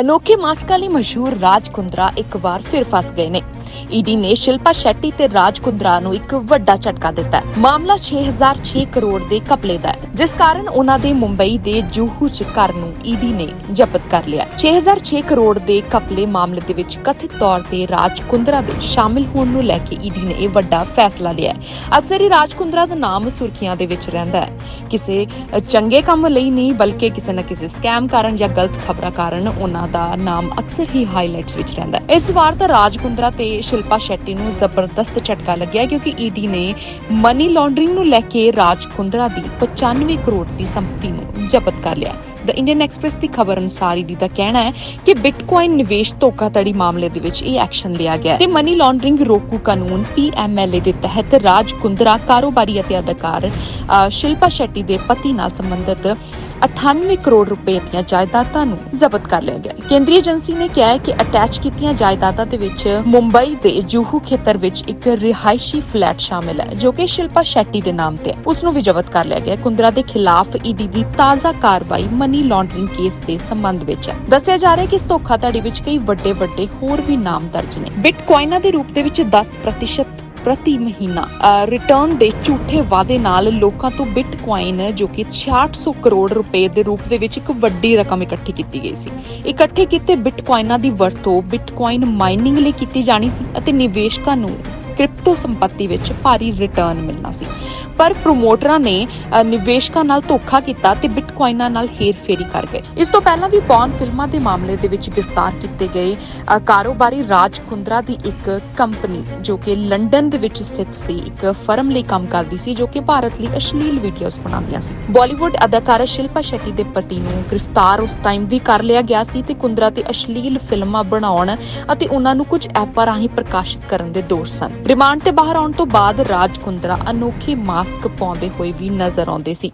ਅਨੋਖੇ ਮਾਸਕਾਂ ਲਈ ਮਸ਼ਹੂਰ ਰਾਜ ਕੁੰਦਰਾ ਇੱਕ ਵਾਰ ਫਿਰ ਫਸ ਗਏ ਨੇ। ਈਡੀ ਨੇ ਸ਼ਿਲਪਾ ਸ਼ੈੱਟੀ ਤੇ ਰਾਜ ਕੁੰਦਰਾ ਨੂੰ ਇੱਕ ਵੱਡਾ ਝਟਕਾ ਦਿੱਤਾ ਹੈ। ਮਾਮਲਾ 6006 ਕਰੋੜ ਦੇ ਕਪਲੇ ਦਾ ਹੈ। ਜਿਸ ਕਾਰਨ ਉਹਨਾਂ ਦੇ ਮੁੰਬਈ ਦੇ ਜੂਹੂ ਚ ਘਰ ਨੂੰ ਈਡੀ ਨੇ ਜ਼ਬਤ ਕਰ ਲਿਆ 6006 ਕਰੋੜ ਦੇ ਕਪਲੇ ਮਾਮਲੇ ਦੇ ਵਿੱਚ ਕਥਿਤ ਤੌਰ ਤੇ ਰਾਜ ਕੁੰਦਰਾ ਦੇ ਸ਼ਾਮਿਲ ਹੋਣ ਨੂੰ ਲੈ ਕੇ ਈਡੀ ਨੇ ਇਹ ਵੱਡਾ ਫੈਸਲਾ ਲਿਆ ਹੈ। ਅਕਸਰ ਹੀ ਰਾਜ ਕੁੰਦਰਾ ਦਾ ਨਾਮ ਸੁਰਖੀਆਂ ਦੇ ਵਿੱਚ ਰਹਿੰਦਾ ਹੈ। ਕਿਸੇ ਚੰਗੇ ਕੰਮ ਲਈ ਨਹੀਂ, ਬਲਕਿ ਕਿਸੇ ਨਾ ਕਿਸੇ ਸਕੈਮ ਕਾਰਨ ਜਾਂ ਗਲਤ ਖਬਰਾਂ ਕਾਰਨ ਉਹਨਾਂ ਦਾ ਨਾਮ ਅਕਸਰ ਹੀ ਹਾਈਲਾਈਟਸ ਵਿੱਚ ਰਹਿੰਦਾ ਹੈ। ਇਸ ਵਾਰ ਤਾਂ ਰਾਜ ਤੇ ਸ਼ਿਲਪਾ ਸ਼ੈੱਟੀ ਨੂੰ ਜ਼ਬਰਦਸਤ ਝਟਕਾ ਲੱਗਿਆ ਕਿਉਂਕਿ ਈਡੀ ਨੇ ਮਨੀ ਲਾਂਡਰਿੰਗ ਨੂੰ ਲੈ ਕੇ ਰਾਜ ਦੀ 95 ਕਰੋੜ ਦੀ ਸੰਪਤੀ ਨੂੰ ਜ਼ਬਤ ਕਰ ਲਿਆ ਦ ਇੰਡੀਅਨ ਐਕਸਪ੍ਰੈਸ ਦੀ ਖਬਰ ਅਨੁਸਾਰ ਈਡੀ ਦਾ ਕਹਿਣਾ ਹੈ ਕਿ ਬਿਟਕੋਇਨ ਨਿਵੇਸ਼ ਧੋਖਾਧੜੀ ਮਾਮਲੇ ਦੇ ਵਿੱਚ ਇਹ ਐਕਸ਼ਨ ਲਿਆ ਗਿਆ ਤੇ ਮਨੀ ਲਾਂਡਰਿੰਗ ਰੋਕੂ ਕਾਨੂੰਨ ਪੀਐਮਐਲਏ ਦੇ ਤਹਿਤ ਰਾਜ ਕੁੰਦਰਾ ਕਾਰੋਬਾਰੀ ਅਤੇ ਅਦਾਕਾਰ ਸ਼ਿਲਪਾ ਸ਼ੈੱਟੀ ਦੇ ਪਤੀ ਨਾਲ ਸੰਬੰਧਿਤ 98 ਕਰੋੜ ਰੁਪਏ ਦੀਆਂ ਜਾਇਦਾਦਾਂ ਨੂੰ ਜ਼ਬਤ ਕਰ ਲਿਆ ਗਿਆ। ਹੈ। ਕੇਂਦਰੀ ਏਜੰਸੀ ਨੇ ਕਿਹਾ ਹੈ ਕਿ ਅਟੈਚ ਕੀਤੀਆਂ ਜਾਇਦਾਦਾਂ ਦੇ ਵਿੱਚ ਮੁੰਬਈ ਦੇ ਜੂਹੂ ਖੇਤਰ ਵਿੱਚ ਇੱਕ ਰਿਹਾਇਸ਼ੀ ਫਲੈਟ ਸ਼ਾਮਿਲ ਹੈ, ਜੋ ਕਿ ਸ਼ਿਲਪਾ ਸ਼ੈਟੀ ਦੇ ਨਾਮ ਤੇ ਹੈ। ਉਸ ਨੂੰ ਵੀ ਜ਼ਬਤ ਕਰ ਲਿਆ ਗਿਆ ਕੁੰਦਰਾ ਦੇ ਖਿਲਾਫ ਈਡੀ ਦੀ ਤਾਜ਼ਾ ਕਾਰਵਾਈ ਮਨੀ ਲਾਂਡਰਿੰਗ ਕੇਸ ਦੇ ਸੰਬੰਧ ਵਿੱਚ ਹੈ। ਦੱਸਿਆ ਜਾ ਰਿਹਾ ਹੈ ਕਿ ਇਸ ਧੋਖਾਧੜੀ ਵਿੱਚ ਕਈ ਵੱਡੇ ਵੱਡੇ ਹੋਰ ਵੀ ਨਾਮ ਦਰਜ ਨੇ। ਬਿਟਕੋਇਨਾਂ ਦੇ ਰੂਪ ਦੇ ਵਿੱਚ 10% ਪ੍ਰਤੀ ਮਹੀਨਾ ਰਿਟਰਨ ਦੇ ਝੂਠੇ ਵਾਅਦੇ ਨਾਲ ਲੋਕਾਂ ਤੋਂ ਬਿਟਕੁਆਇਨ ਜੋ ਕਿ 6600 ਕਰੋੜ ਰੁਪਏ ਦੇ ਰੂਪ ਦੇ ਵਿੱਚ ਇੱਕ ਵੱਡੀ ਰਕਮ ਇਕੱਠੀ ਕੀਤੀ ਗਈ ਸੀ। ਇਕੱਠੇ ਕੀਤੇ ਬਿਟਕੋਇਨਾਂ ਦੀ ਵਰਤੋਂ ਬਿਟਕੁਆਇਨ ਮਾਈਨਿੰਗ ਲਈ ਕੀਤੀ ਜਾਣੀ ਸੀ ਅਤੇ ਨਿਵੇਸ਼ਕਾਂ ਨੂੰ ਕ੍ਰਿਪਟੋ ਸੰਪत्ति ਵਿੱਚ ਭਾਰੀ ਰਿਟਰਨ ਮਿਲਣਾ ਸੀ। ਪਰ ਪ੍ਰੋਮੋਟਰਾਂ ਨੇ ਨਿਵੇਸ਼ਕਾਂ ਨਾਲ ਧੋਖਾ ਕੀਤਾ ਤੇ ਬਿਟਕੋਇਨਾਂ ਨਾਲ ਹੇਰਫੇਰੀ ਕਰ ਗਏ। ਇਸ ਤੋਂ ਪਹਿਲਾਂ ਵੀ ਪੌਨ ਫਿਲਮਾਂ ਦੇ ਮਾਮਲੇ ਦੇ ਵਿੱਚ ਗ੍ਰਿਫਤਾਰ ਕੀਤੇ ਗਏ ਕਾਰੋਬਾਰੀ ਰਾਜ ਕੁੰਦਰਾ ਦੀ ਇੱਕ ਕੰਪਨੀ ਜੋ ਕਿ ਲੰਡਨ ਦੇ ਵਿੱਚ ਸਥਿਤ ਸੀ, ਇੱਕ ਫਰਮ ਲਈ ਕੰਮ ਕਰਦੀ ਸੀ, ਜੋ ਕਿ ਭਾਰਤ ਲਈ ਅਸ਼ਲੀਲ ਵੀਡੀਓਜ਼ ਬਣਾਉਂਦੀਆਂ ਸੀ। ਬਾਲੀਵੁੱਡ ਅਦਾਕਾਰਾ ਸ਼ਿਲਪਾ ਸ਼ੈੱਟੀ ਦੇ ਪਤੀ ਨੂੰ ਗ੍ਰਿਫਤਾਰ ਉਸ ਟਾਈਮ ਵੀ ਕਰ ਲਿਆ ਗਿਆ ਸੀ ਤੇ ਕੁੰਦਰਾ ਤੇ ਅਸ਼ਲੀਲ ਫਿਲਮਾਂ ਬਣਾਉਣ ਅਤੇ ਉਹਨਾਂ ਨੂੰ ਕੁਝ ਐਪਾਂ ਰਾਹੀਂ ਪ੍ਰਕਾਸ਼ਿਤ ਕਰਨ ਦੇ ਦੋਸ਼ ਸਨ। ਰਿਮਾਂਡ ਤੇ ਬਾਹਰ ਆਉਣ ਤੋਂ ਬਾਅਦ ਰਾਜ ਕੁੰਦਰਾ ਅਨੋਖੇ ਮਾਸਕ ਪਾਉਂਦੇ ਹੋਏ ਵੀ ਨਜ਼ਰ ਆਉਂਦੇ ਸੀ।